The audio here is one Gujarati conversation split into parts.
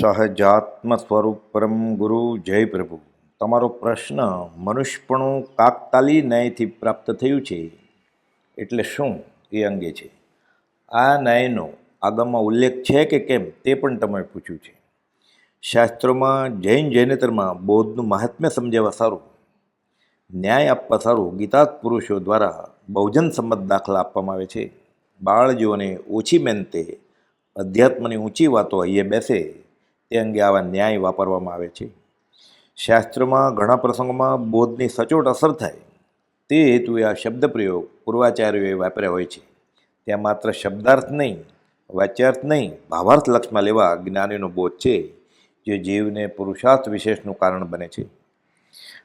સહજાત્મ સ્વરૂપ પરમ ગુરુ જય પ્રભુ. તમારો પ્રશ્ન મનુષ્યપણું કાકતાલી ન્યાયથી પ્રાપ્ત થયું છે એટલે શું એ અંગે છે. આ ન્યાયનો આગામમાં ઉલ્લેખ છે કે કેમ તે પણ તમે પૂછ્યું છે. શાસ્ત્રોમાં જૈન જૈનેતરમાં બૌદ્ધનું મહાત્મ્ય સમજાવવા સારું. ન્યાય આપવા સારું ગીતાત પુરુષો દ્વારા બહુજન સંમત દાખલા આપવામાં આવે છે. બાળજીઓને ઓછી મહેનતે અધ્યાત્મની ઊંચી વાતો અહીંયા બેસે તે અંગે આવા ન્યાય વાપરવામાં આવે છે. શાસ્ત્રોમાં ઘણા પ્રસંગોમાં બોધની સચોટ અસર થાય. તે હેતુએ આ શબ્દ પ્રયોગ પૂર્વાચાર્યોએ વાપર્યા હોય છે. ત્યાં માત્ર શબ્દાર્થ નહીં, વાચ્યાર્થ નહીં, ભાવાર્થ લક્ષમાં લેવા જ્ઞાનીનો બોધ છે, જે જીવને પુરુષાર્થ વિશેષનું કારણ બને છે.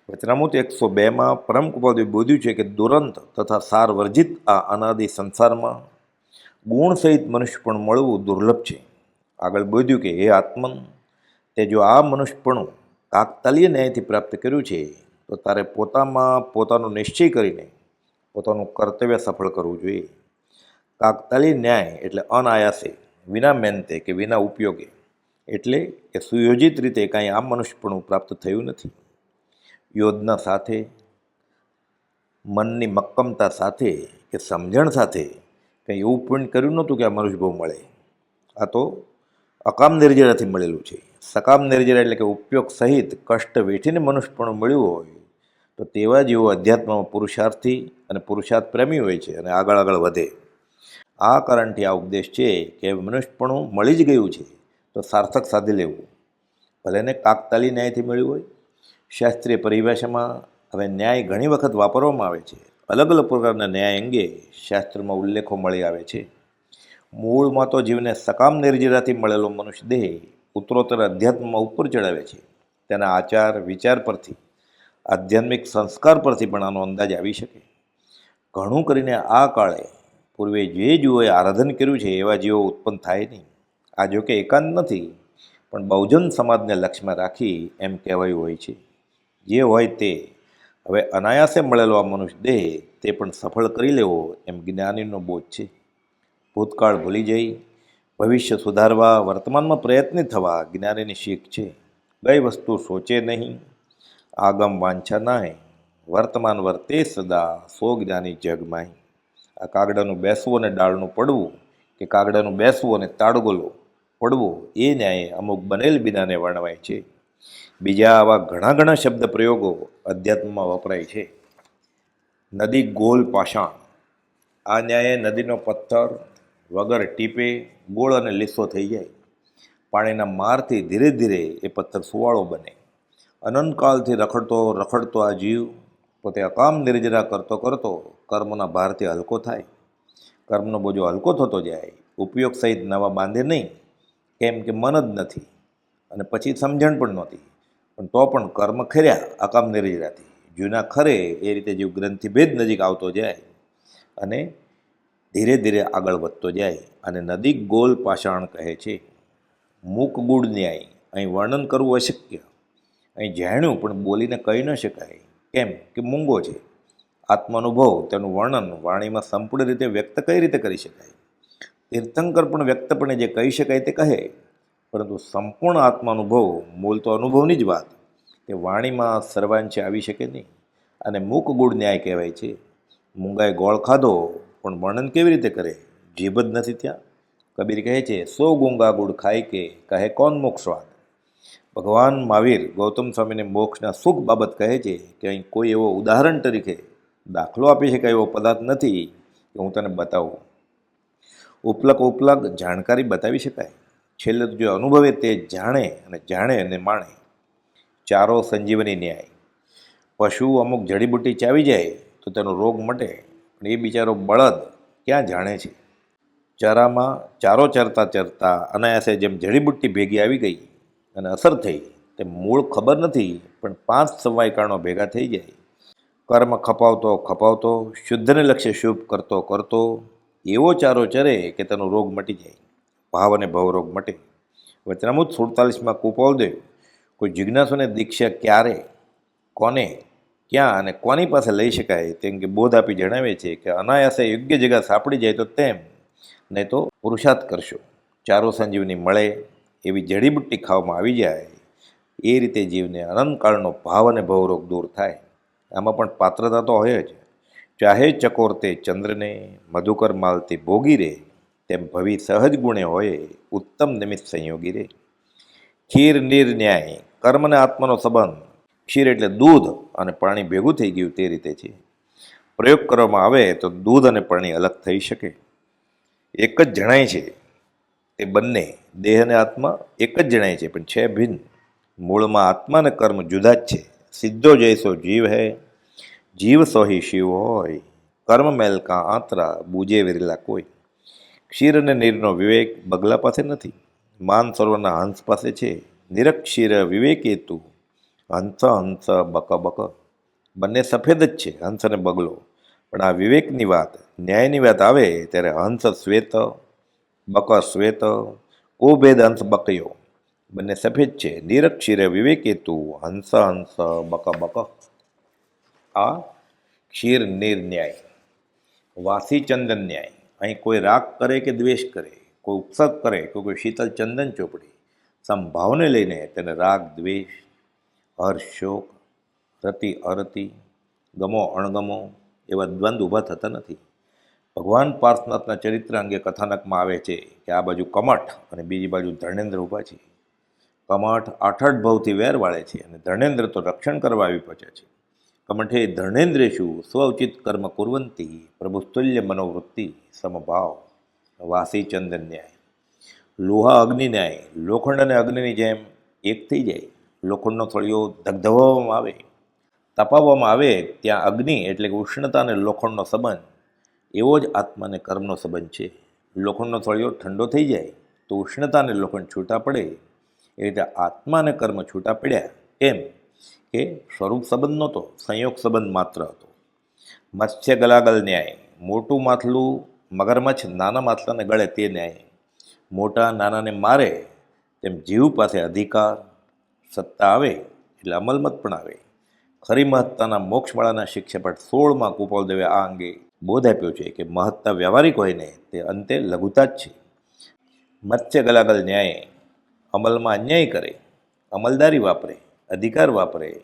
વચનામૂત એકસો બેમાં પરમ કુપાદે બોધ્યું છે કે દુરંત તથા સાર વર્જિત આ અનાદિ સંસારમાં ગુણ સહિત મનુષ્ય પણ મળવું દુર્લભ છે. આગળ બોધ્યું કે હે આત્મન તે જો આ મનુષ્યપણું કાકતાલીય ન્યાયથી પ્રાપ્ત કર્યું છે, તો તારે પોતામાં પોતાનો નિશ્ચય કરીને પોતાનું કર્તવ્ય સફળ કરવું જોઈએ. કાકતાલીય ન્યાય એટલે અનાયાસે, વિના મહેનતે કે વિના ઉપયોગે, એટલે કે સુયોજિત રીતે કાંઈ આ મનુષ્યપણું પ્રાપ્ત થયું નથી. યોજના સાથે, મનની મક્કમતા સાથે કે સમજણ સાથે કંઈ એવું પુણ્ય કર્યું નહોતું કે આ મનુષ્યભાવ મળે. આ તો અકામ નિર્જરાથી મળેલું છે. સકામ નિર્જરા એટલે કે ઉપયોગ સહિત કષ્ટ વેઠીને મનુષ્યપણું મળ્યું હોય, તો તેવા જેવો અધ્યાત્મમાં પુરુષાર્થી અને પુરુષાર્થ પ્રેમી હોય છે અને આગળ આગળ વધે. આ કારણથી આ ઉપદેશ છે કે મનુષ્યપણું મળી જ ગયું છે, તો સાર્થક સાધી લેવું. ભલે ને કાકતાલી ન્યાયથી મળ્યું હોય. શાસ્ત્રીય પરિભાષામાં હવે ન્યાય ઘણી વખત વાપરવામાં આવે છે. અલગ અલગ પ્રકારના ન્યાય અંગે શાસ્ત્રમાં ઉલ્લેખો મળી આવે છે. મૂળમાં તો જીવને સકામ નિર્જરાથી મળેલો મનુષ્ય દેહ ઉત્તરોત્તર અધ્યાત્મમાં ઉપર ચડાવે છે. તેના આચાર, વિચાર પરથી, આધ્યાત્મિક સંસ્કાર પરથી પણ આનો અંદાજ આવી શકે. ઘણું કરીને આ કાળે પૂર્વે જે જીવોએ આરાધન કર્યું છે એવા જીવો ઉત્પન્ન થાય નહીં. આ જોકે એકાંત નથી, પણ બહુજન સમાજને લક્ષ્યમાં રાખી એમ કહેવાયું હોય છે. જે હોય તે હવે અનાયાસે મળેલો આ મનુષ્ય દેહ તે પણ સફળ કરી લેવો એમ જ્ઞાનીનો બોધ છે. ભૂતકાળ ભૂલી જઈ ભવિષ્ય સુધારવા, વર્તમાનમાં પ્રયત્ન થવા જ્ઞાનીની શીખ છે. ગઈ વસ્તુ સોચે નહીં, આગમ વાંછા નાય, વર્તમાન વર્તે સદા, સો જ્ઞાની જગમાય આ કાગડાનું બેસવું અને ડાળનું પડવું, કે કાગડાનું બેસવું અને તાળગોલો પડવો, એ ન્યાય અમુક બનેલ બિનાને વર્ણવાય છે. બીજા આવા ઘણા ઘણા શબ્દ પ્રયોગો અધ્યાત્મમાં વપરાય છે. નદી ગોલ પાષાણ. આ ન્યાયે નદીનો પથ્થર વગર ટીપે ગોળ અને લીસો થઈ જાય. પાણીના મારથી ધીરે ધીરે એ પથ્થર સુવાળો બને. અનંતકાલથી રખડતો રખડતો આ જીવ પોતે અકામ નિર્જરા કરતો કરતો કર્મના ભારથી હલકો થાય. કર્મનો બોજો હલકો થતો જાય. ઉપયોગ સહિત નવા બાંધે નહીં. કેમ કે મન જ નથી. અને પછી સમજણ પણ નહોતી. પણ તો પણ કર્મ ખર્યા અકામ નિર્જરાથી. જૂના ખરે એ રીતે જીવ ગ્રંથિભેદ નજીક આવતો જાય. અને ધીરે ધીરે આગળ વધતો જાય અને નદી ગોલ પાષાણ કહે છે. મૂક ગુડ ન્યાય, અહીં વર્ણન કરવું અશક્ય. અહીં જાણ્યું પણ બોલીને કહી ન શકાય. કેમ કે મૂંગો છે. આત્માનુભવ, તેનું વર્ણન વાણીમાં સંપૂર્ણ રીતે વ્યક્ત કઈ રીતે કરી શકાય? તીર્થંકર પણ વ્યક્તપણે જે કહી શકાય તે કહે. પરંતુ સંપૂર્ણ આત્માનુભવ, મૂળ તો અનુભવની જ વાત. તે વાણીમાં સર્વાંશે આવી શકે નહીં. અને મૂક ગુડ ન્યાય કહેવાય છે. મૂંગાએ ગોળ ખાધો પણ વર્ણન કેવી રીતે કરે? જીભ જ નથી ત્યાં. કબીર કહે છે, સો ગુંગા ગુડ ખાય કે કહે કોણ મોક્ષ સ્વાદ ભગવાન મહાવીર ગૌતમ સ્વામીને મોક્ષના સુખ બાબત કહે છે કે અહીં કોઈ એવો ઉદાહરણ તરીકે દાખલો આપી શકાય એવો પદાર્થ નથી કે હું તને બતાવું. ઉપલક ઉપલક જાણકારી બતાવી શકાય. છેલ્લે જે અનુભવે તે જાણે અને જાણે અને માણે. ચારો સંજીવની ન્યાય. પશુ અમુક જડીબુટ્ટી ચાવી જાય તો તેનો રોગ મટે. પણ એ બિચારો બળદ ક્યાં જાણે છે? ચારામાં ચારો ચરતા ચરતા અનાયાસે જેમ જડીબુટ્ટી ભેગી આવી ગઈ અને અસર થઈ તે મૂળ ખબર નથી, પણ પાંચ સમયકાળો ભેગા થઈ જાય. કર્મ ખપાવતો ખપાવતો, શુદ્ધને લક્ષ્ય શુભ કરતો કરતો એવો ચારો ચરે કે તેનો રોગ મટી જાય. ભાવ અને ભવરોગ મટે. વચનામૃત સુડતાલીસમાં કુપોલદેવ કોઈ જિજ્ઞાસુને દીક્ષા ક્યારે? કોને? ક્યાં અને કોની પાસે લઈ શકાય તેમ કે બોધ આપી જણાવે છે કે અનાયાસે યોગ્ય જગ્યા સાંપડી જાય તો તેમ નહીં તો પુરુષાર્થ કરશો. ચારો સંજીવની મળે એવી જડીબુટ્ટી ખાવામાં આવી જાય, એ રીતે જીવને અનંતકાળનો ભાવ અને ભવરોગ દૂર થાય. આમાં પણ પાત્રતા તો હોય જ. ચાહે ચકોર તે ચંદ્રને, મધુકર માલતી ભોગી રે, તેમ ભવિ સહજ ગુણે હોય, ઉત્તમ નિમિત્ત સંયોગી રે. ખીર નિર્ન્યાય ન્યાય કર્મ અને આત્માનો સંબંધ ક્ષીર એટલે દૂધ અને પાણી ભેગું થઈ ગયું તે રીતે છે. પ્રયોગ કરવામાં આવે તો દૂધ અને પાણી અલગ થઈ શકે. એક જ જણાય છે તે બંને, દેહ અને આત્મા એક જ જણાય છે, પણ છે ભિન્ન. મૂળમાં આત્મા અને કર્મ જુદા જ છે. સીધો જૈસો જીવ હે, જીવ સોહી શિવ હોય. કર્મ મેલકા આંતરા, બુજે વેરેલા કોઈ. ક્ષીર અને નીરનો વિવેક બગલા પાસે નથી. માન સરોવરના હંસ પાસે છે. નિરક્ષીર વિવેક હેતુ હંસ હંસ બક બક. બંને સફેદ જ છે હંસ અને બગલો. પણ આ વિવેકની વાત, ન્યાયની વાત આવે ત્યારે હંસ શ્વેત, બક શ્વેત કોભેદ ભેદ હંસ બકયો. બંને સફેદ છે, નિરક્ષીરે વિવેક તું હંસ હંસ બક બક. આ ક્ષીર નિર્ન્યાય વાસી ચંદન ન્યાય. અહીં કોઈ રાગ કરે કે દ્વેષ કરે, કોઈ ઉપસર્ગ કરે કે કોઈ શીતલ ચંદન ચોપડી. સંભાવને લઈને તેને રાગ, દ્વેષ હર્ષ શોક રતિ અરતિ, ગમો અણગમો એવા દ્વંદ ઊભા થતા નથી. ભગવાન પાર્થનાથના ચરિત્ર અંગે કથાનકમાં આવે છે કે આ બાજુ કમઠ અને બીજી બાજુ ધર્ણેન્દ્ર ઊભા છે. કમઠ આઠ ભવથી ભાવથી વેર વાળે છે અને ધર્ણેન્દ્ર તો રક્ષણ કરવા આવી પહોંચે છે. કમઠે ધર્ણેન્દ્રેશુ સ્વઉચિત કર્મ કુર્વંતી પ્રભુસ્તુલ્ય મનોવૃત્તિ, સમભાવ, વાસી ચંદન ન્યાય. લોહા અગ્નિ ન્યાય, લોખંડ અને અગ્નિની જેમ એક થઈ જાય. લોખંડનો થળિયો ધગધવામાં આવે તપાવવામાં આવે ત્યાં અગ્નિ એટલે કે ઉષ્ણતા અને લોખંડનો સંબંધ. એવો જ આત્માને કર્મનો સંબંધ છે. લોખંડનો થળિયો ઠંડો થઈ જાય તો ઉષ્ણતા અને લોખંડ છૂટા પડે. એ રીતે આત્મા અને કર્મ છૂટા પડ્યા એમ કે સ્વરૂપ સંબંધ નહોતો, સંયોગ સંબંધ માત્ર હતો. મત્સ્ય ગલાગલ ન્યાય, મોટું માથલું મગરમચ્છ નાના માથલાને ગળે તે ન્યાય. મોટા નાનાને મારે તેમ જીવ પાસે અધિકાર સત્તા આવે એટલે અમલમત પણ આવે. ખરી મહત્તાના મોક્ષમાળાના શિક્ષપટ સોળમાં કુપાલદેવે આ અંગે બોધ આપ્યો છે કે મહત્તા વ્યવહારિક હોય ને તે અંતે લઘુતા જ છે. મત્સ્ય ગલાગલ ન્યાય, અમલમાં અન્યાય કરે, અમલદારી વાપરે, અધિકાર વાપરે,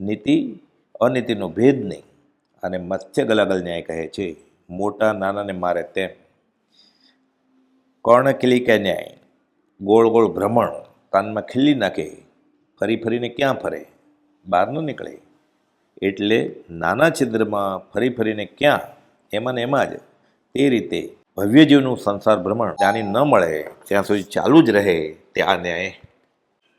નીતિ, અનીતિનો ભેદ નહીં અને મત્સ્ય ગલાગલ ન્યાય કહે છે, મોટા નાનાને મારે તેમ. કર્ણ કિલિકા ન્યાય? ગોળ ગોળ ભ્રમણ, કાનમાં ખીલી નાખે ફરી ફરીને ક્યાં ફરે? બહાર ન નીકળે. એટલે નાના છિદ્રમાં ફરી ફરીને ક્યાં? એમાં ને એમાં જ તે રીતે ભવ્ય જીવનું સંસાર ભ્રમણ જાણી ન મળે, ત્યાં સુધી ચાલુ જ રહે ત્યાં ન્યાય.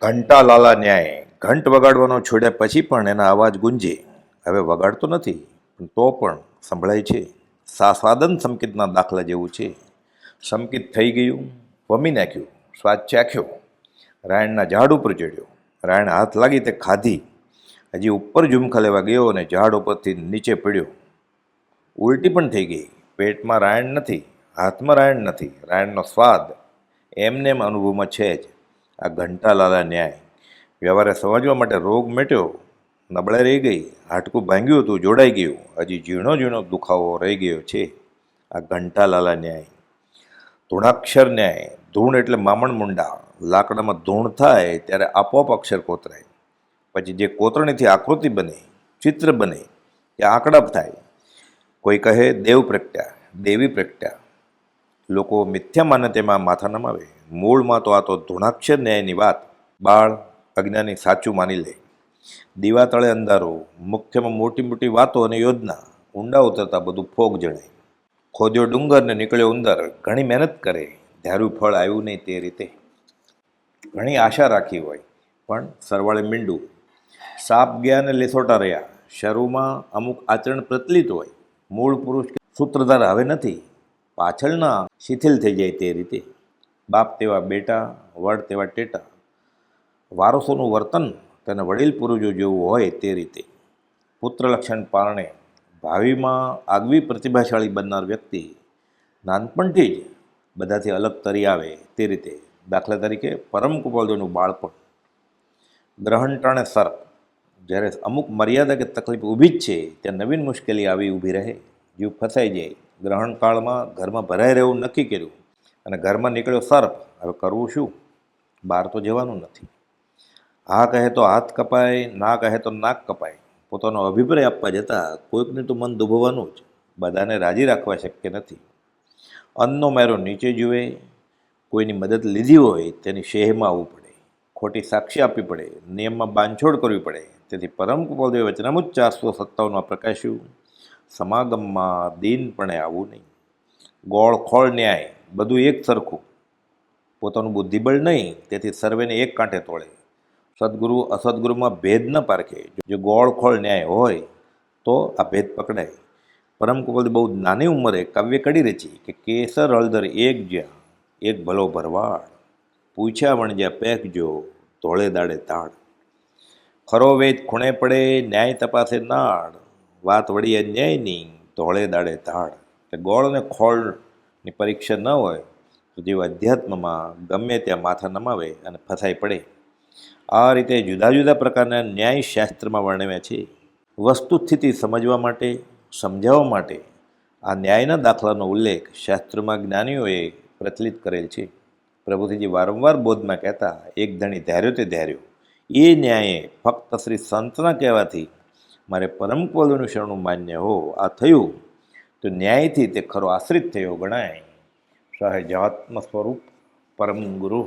ઘંટા લાલા ન્યાય. ઘંટ વગાડવાનો છોડ્યા પછી પણ એના અવાજ ગુંજે. હવે વગાડતો નથી, પણ તો પણ સંભળાય છે. સાસ્વાદન સંકેતના દાખલા જેવું છે. સંકિત થઈ ગયું, વમી નાખ્યું, સ્વાદ ચાખ્યો. રાયણના ઝાડ ઉપર ચડ્યો. રાયણ હાથ લાગી તે ખાધી. હજી ઉપર ઝુમખા લેવા ગયો અને ઝાડ ઉપરથી નીચે પડ્યો. ઉલટી પણ થઈ ગઈ. પેટમાં રાયણ નથી, હાથમાં રાયણ નથી. રાયણનો સ્વાદ એમને એમ અનુભવમાં છે જ. આ ઘંટાલાલા ન્યાય. વ્યવહારે સમજવા માટે રોગ મેટ્યો. નબળાઈ રહી ગઈ. હાડકું ભાંગ્યું હતું, જોડાઈ ગયું. હજી ઝીણો ઝીણો દુખાવો રહી ગયો છે. આ ઘંટાલાલા ન્યાય. ધૂણાક્ષર ન્યાય. ધૂણ એટલે મામણ મુંડા. લાકડામાં ધૂણ થાય ત્યારે આપોઆપ અક્ષર કોતરાય. પછી જે કોતરણીથી આકૃતિ બને, ચિત્ર બને, એ આંકડા થાય. કોઈ કહે દેવ પ્રગટ્યા, દેવી પ્રગટ્યા. લોકો મિથ્યા માને તેમાં માથા નમાવે. મૂળમાં તો આ તો ધૂણાક્ષર ન્યાયની વાત. બાળ અજ્ઞાની સાચું માની લે. દીવા તળે અંધારો, મુખ્યમાં મોટી મોટી વાતો અને યોજના. ઊંડા ઉતરતા બધું ફોગ જણાય. ખોદ્યો ડુંગર ને નીકળ્યો ઉંદર. ઘણી મહેનત કરે. ધાર્યું ફળ આવ્યું નહીં તે રીતે. ઘણી આશા રાખી હોય, પણ સરવાળે મીંડું. સાપ ગયા ને લેસોટા રહ્યા. શરૂમાં અમુક આચરણ પ્રચલિત હોય. મૂળ પુરુષ સૂત્રધાર હવે નથી. પાછળના શિથિલ થઈ જાય તે રીતે. બાપ તેવા બેટા, વડ તેવા ટેટા. વારસોનું વર્તન તેને વડીલ પુરુષો જેવું હોય તે રીતે. પુત્રલક્ષણ પારણે ભાવિમાં આગવી પ્રતિભાશાળી બનનાર વ્યક્તિ નાનપણથી જ બધાથી અલગ તરી આવે તે રીતે. દાખલા તરીકે પરમ કુપાલદેવનું બાળપણ. ગ્રહણ ટાણે સર્પ. જ્યારે અમુક મર્યાદા કે તકલીફ ઊભી જ છે, ત્યાં નવીન મુશ્કેલી આવી ઊભી રહે. જીવ ફસાઈ જાય. ગ્રહણકાળમાં ઘરમાં ભરાઈ રહેવું નક્કી કર્યું. અને ઘરમાં નીકળ્યો સર્પ. હવે કરવું શું? બહાર તો જવાનું નથી. હા કહે તો હાથ કપાય, ના કહે તો નાક કપાય. પોતાનો અભિપ્રાય આપવા જતાં કોઈકને તો મન દુભવવાનું જ. બધાને રાજી રાખવા શક્ય નથી. અન્નનો મેરો નીચે જુએ, કોઈની મદદ લીધી હોય તેની શેહમાં આવવું પડે, ખોટી સાક્ષી આપવી પડે, નિયમમાં બાંધછોડ કરવી પડે, તેથી પરમ કૃપાદેવ વચનામુજ ચારસો સત્તાવનમાં પ્રકાશ્યું, સમાગમમાં દીનપણે આવવું નહીં. ગોળ ખોળ ન્યાય, બધું એક સરખું. પોતાનું બુદ્ધિબળ નહીં, તેથી સર્વેને એક કાંઠે તોળે સદગુરુ અસદગુરુમાં ભેદ ન પારખે. જો ગોળ ખોળ ન્યાય હોય, તો આ ભેદ પકડાય. પરમ કુપલ બહુ નાની ઉંમરે કાવ્ય કડી રચી કે કેસર હળદર એક જ્યાં, એક ભલો ભરવાડ. પૂછ્યા વણજ્યા પેકજો ધોળે દાડે તાળ ખરો વેદ ખૂણે પડે, ન્યાય તપાસે નાળ વાત વળી અન્યાયની ધોળે દાડે તાળ કે ગોળ અને ખોળની પરીક્ષા ન હોય, તો જીવ અધ્યાત્મમાં ગમે ત્યાં માથા નમાવે અને ફસાઈ પડે. આ રીતે જુદા જુદા પ્રકારના ન્યાય શાસ્ત્રમાં વર્ણવ્યા છે. વસ્તુસ્થિતિ સમજવા માટે સમજાવવા માટે આ ન્યાયના દાખલાનો ઉલ્લેખ શાસ્ત્રમાં જ્ઞાનીઓએ પ્રચલિત કરેલ છે. પ્રભુજીજી વારંવાર બોધમાં કહેતા, એક ધણી ધાર્યો તે ધાર્યો. એ ન્યાયે ફક્ત શ્રી સંતના કહેવાથી મારે પરમ કવલોનું શરણું માન્ય હો, આ થયું. તો ન્યાયથી તે ખરો આશ્રિત થયો ગણાય. સહજાત્મ સ્વરૂપ પરમ ગુરુ